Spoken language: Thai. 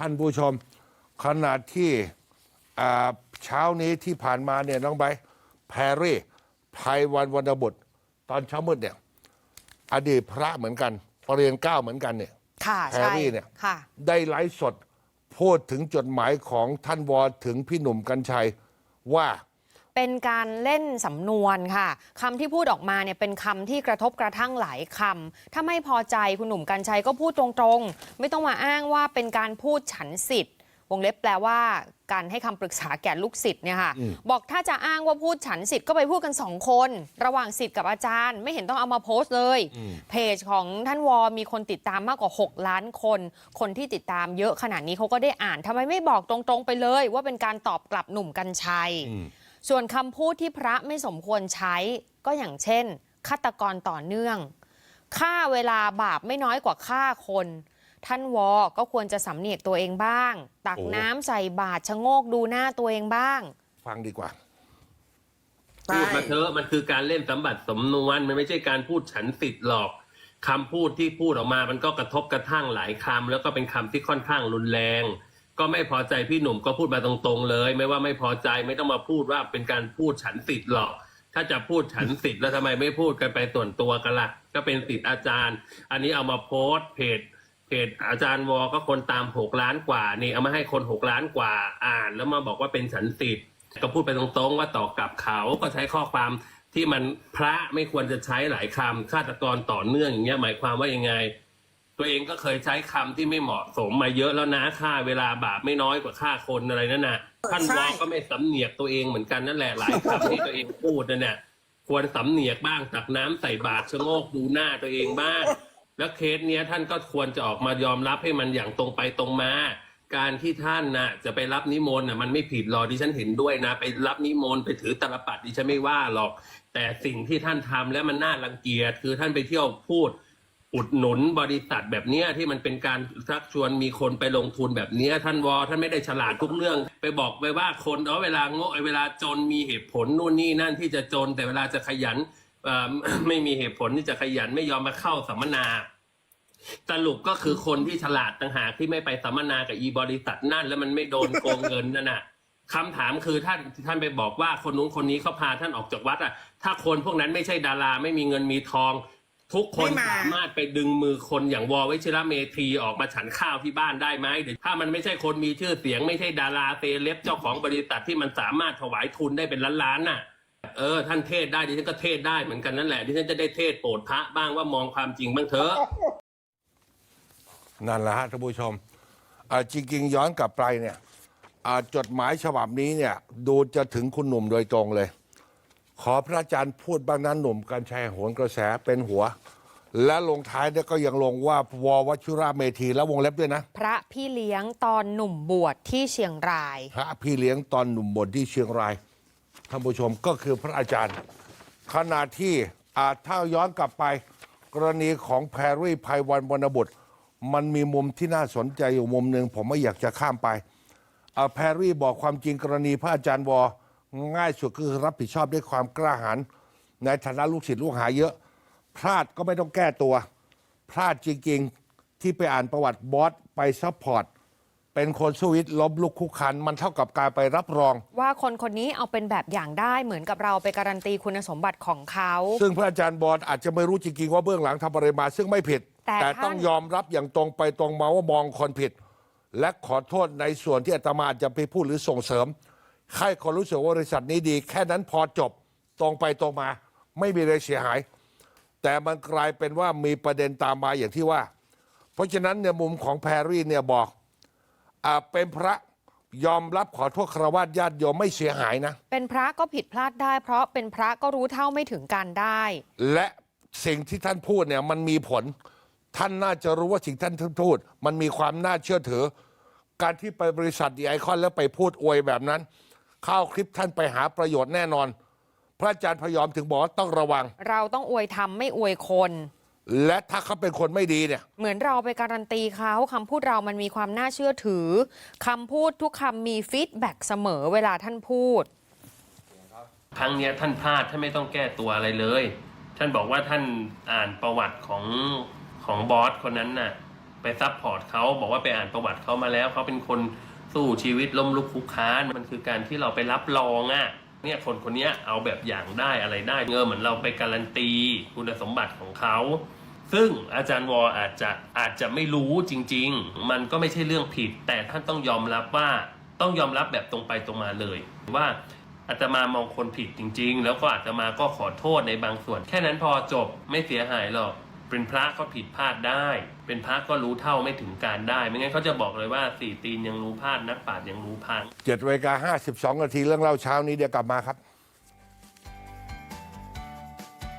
ท่านผู้ชม ขนาดที่อ่าเช้านี้ที่ผ่านมาเนี่ยน้องใบร์ทแพรรี่ไพวันวรรณบุตร ตอนเช้ามืดเนี่ย อดีตพระเหมือนกันปรริญญาเก้าเหมือนกันเนี่ยค่ะแพรใช่รี่เนี่ยค่ะได้ไลฟ์สดพูดถึงจดหมายของท่านวอถึงพี่หนุ่มกัญชัยว่า เป็นการเล่นสำนวนค่ะคำที่พูดออกมาเนี่ยเป็นคำที่กระทบกระทั่งหลายคำถ้าไม่พอใจคุณหนุ่มกัญชัยก็พูดตรงๆ ไม่ต้องมาอ้างว่าเป็นการพูดฉันสิทธิ์ วงเล็บแปลว่าการให้คำปรึกษาแก่ลูกศิษย์เนี่ยค่ะบอกถ้าจะอ้างว่าพูดฉันสิทธิ์ก็ไปพูดกันสองคน ระหว่างสิทธิ์กับอาจารย์ ไม่เห็นต้องเอามาโพสต์เลย เพจของท่านวอมีคนติดตามมากกว่า 6 ล้านคน คนที่ติดตามเยอะขนาดนี้เขาก็ได้อ่านทำไมไม่บอกตรงๆไปเลย ว่าเป็นการตอบกลับหนุ่มกัญชัย ส่วนคำพูดที่พระไม่สมควรใช้ก็อย่างเช่นฆาตกรต่อเนื่องฆ่าเวลาบาปไม่น้อยกว่าฆ่าคน ท่านวอก็ควรจะสำเนียกตัวเองบ้าง ตักโอ้น้ำใส่บาตรชะโงกดูหน้าตัวเองบ้าง ฟังดีกว่าพูดมาเถอะมันคือการเล่นสมบัติสมนวนมันไม่ใช่การพูดฉันสิทธิ์หรอกคำพูดที่พูดออกมามันก็กระทบกระทั่งหลายคำแล้วก็เป็นคำที่ค่อนข้างรุนแรง ก็ไม่พอใจพี่หนุ่มก็พูดมาตรงๆเลย ไม่ว่าไม่พอใจไม่ต้องมาพูดว่าเป็นการพูดฉันสิทธิ์หรอก ถ้าจะพูดฉันสิทธิ์แล้วทำไมไม่พูดกันไปส่วนตัวกันล่ะ ก็เป็นสิทธิ์อาจารย์ อันนี้เอามาโพสต์เพจเพจอาจารย์วอก็คนตามหกล้านกว่านี่เอามาให้คนหกล้านกว่าอ่าน แล้วมาบอกว่าเป็นฉันสิทธิ์ก็พูดไปตรงๆ ว่าต่อกลับเขาก็ใช้ข้อความที่มันพระไม่ควรจะใช้หลายคำฆาตกรต่อเนื่องอย่างเงี้ยหมายความว่ายังไง ตัวเองก็เคยใช้คำที่ไม่เหมาะสมมาเยอะแล้วนะค่าเวลาบาปไม่น้อยกว่าค่าคนอะไรนั่นน่ะท่านวอก็ไม่สำเนียกตัวเองเหมือนกันนั่นแหละหลายคำที่ตัวเองพูดนั่นน่ะควรสำเนียกบ้างตักน้ำใส่บาตรชะโงกดูหน้าตัวเองบ้าง แล้วเคสเนี้ยท่านก็ควรจะออกมายอมรับให้มันอย่างตรงไปตรงมาการที่ท่านน่ะจะไปรับนิมนต์น่ะมันไม่ผิดหรอกดิฉันเห็นด้วยนะ ไปรับนิมนต์ไปถือตาลปัดดิฉันไม่ว่าหรอก แต่สิ่งที่ท่านทำแล้วมันน่ารังเกียจคือท่านไปเที่ยวพูด อุดหนุนบริษัทแบบเนี้ยที่มันเป็นการชักชวนมีคนไปลงทุนแบบเนี้ยท่านวอท่านไม่ได้ฉลาดทุกเรื่อง ไปบอกไปว่าคนเออเวลาโง่เวลาจนมีเหตุผลนู่นนี่นั่นที่จะจน แต่เวลาจะขยันไม่มีเหตุผลที่จะขยันไม่ยอมมาเข้าสัมมนาสรุปก็คือคนที่ฉลาดต่างหากที่ไม่ไปสัมมนากับอีบริษัทนั่น แล้วมันไม่โดนโกงเงินนั่นน่ะคำถามคือท่านท่านไปบอกว่าคนนู้นคนนี้เขาพาท่านออกจากวัดอะ ถ้าคนพวกนั้นไม่ใช่ดาราไม่มีเงินมีทอง ทุกคนไม่มา สามารถไปดึงมือคนอย่างวอวิชิระเมธีออกมาฉันข้าวที่บ้านได้ไหมเดี๋ยวถ้ามันไม่ใช่คนมีชื่อเสียงไม่ใช่ดาราเซเลบเจ้าของบริษัทที่มันสามารถถวายทุนได้เป็นล้านๆน่ะ เออ ท่านเทศได้ดิฉันก็เทศได้เหมือนกันนั่นแหละดิฉันจะได้เทศโปรดพระบ้างว่ามองความจริงบ้างเถอะ นั่นแหละฮะท่านผู้ชมอ่าจริง ๆ ย้อนกลับไปเนี่ยอ่าจดหมายฉบับนี้เนี่ย ดูจะถึงคุณหนุ่มโดยตรงเลย ขอพระอาจารย์พูดบ้างนั้นหนุ่มกัญชัยโหนกระแสเป็นหัว และลงท้ายเนี่ยก็ยังลงว่าววชิระเมธีแล้ววงเล็บด้วยนะ พระพี่เลี้ยงตอนหนุ่มบวชที่เชียงราย พระพี่เลี้ยงตอนหนุ่มบนที่เชียงรายท่านผู้ชมก็คือพระอาจารย์ ขณะที่อาจถ้าย้อนกลับไป กรณีของแพรรี่ภัยวันวรรณบุตร มันมีมุมที่น่าสนใจอยู่มุมหนึ่งผมไม่อยากจะข้ามไปอ่าแพรรี่บอกความจริงกรณีพระอาจารย์วอ ง่ายสุดคือรับผิดชอบด้วยความกล้าหาญในฐานะลูกศิษย์ลูกหาเยอะ พลาดก็ไม่ต้องแก้ตัว พลาดจริง ๆ ที่ไปอ่านประวัติบอสไปซัพพอร์ตเป็นคนสวิตล้มลุกคุกคัน มันเท่ากับการไปรับรอง ว่าคนคนนี้เอาเป็นแบบอย่างได้เหมือนกับเราไปการันตีคุณสมบัติของเขาซึ่งพระอาจารย์บอลอาจจะไม่รู้จริงๆว่าเบื้องหลังทำอะไรมา ซึ่งไม่ผิดแต่แต่ท่าน ต้องยอมรับอย่างตรงไปตรงมาว่ามองคนผิด และขอโทษในส่วนที่อาตมาอาจจะไปพูดหรือส่งเสริม ให้คนรู้สึกว่าบริษัทนี้ดี แค่นั้นพอจบตรงไปตรงมา ไม่มีอะไรเสียหาย แต่มันกลายเป็นว่ามีประเด็นตามมาอย่างที่ว่า เพราะฉะนั้นในมุมของแพรรี่เนี่ยบอกอ่าเป็นพระยอมรับขอโทษครวญญาติโยมไม่เสียหายนะ เป็นพระก็ผิดพลาดได้ เพราะเป็นพระก็รู้เท่าไม่ถึงการได้ และสิ่งที่ท่านพูดเนี่ยมันมีผล ท่านน่าจะรู้ว่าสิ่งท่านพูด มันมีความน่าเชื่อถือ การที่ไปบริษัทดีไอคอนแล้วไปพูดอวยแบบนั้น เข้าคลิปท่านไปหาประโยชน์แน่นอน พระอาจารย์พยอมถึงบอกว่าต้องระวัง เราต้องอวยทำไม่อวยคน และถ้าเขาเป็นคนไม่ดีเนี่ย เหมือนเราไปการันตีเขาคำพูดเรามันมีความน่าเชื่อถือคำพูดทุกคำมีฟีดแบ็กเสมอเวลาท่านพูด ครั้งเนี้ยท่านพลาดท่านไม่ต้องแก้ตัวอะไรเลย ท่านบอกว่าท่านอ่านประวัติของของบอสคนนั้นน่ะ ไปซัพพอร์ตเขาบอกว่าไปอ่านประวัติเขามาแล้วเขาเป็นคน สู้ชีวิตล้มลุกคลุกคลานมันคือการที่เราไปรับรองอะ่ะเนี่ยคนคนนี้เอาแบบอย่างได้อะไรได้เงอเหมือนเราไปการันตีคุณสมบัติของเขา ซึ่งอาจารย์วออาจจะอาจจะไม่รู้จริง ๆ มันก็ไม่ใช่เรื่องผิด แต่ท่านต้องยอมรับว่าต้องยอมรับแบบตรงไปตรงมาเลย ว่าอาตมามองคนผิดจริง ๆ แล้วก็อาตมาก็ขอโทษในบางส่วน แค่นั้นพอจบไม่เสียหายหรอก เป็นพระก็ผิดพลาดได้ เป็นพระก็รู้เท่าไม่ถึงการได้ ไม่งั้นเขาจะบอกเลยว่าสี่ตีนยังรู้พลาดนักปราชญ์ยังรู้พัง เจ็ดเวลาห้าสิบสองนาทีเรื่องเล่าเช้านี้เดี๋ยวกลับมาครับ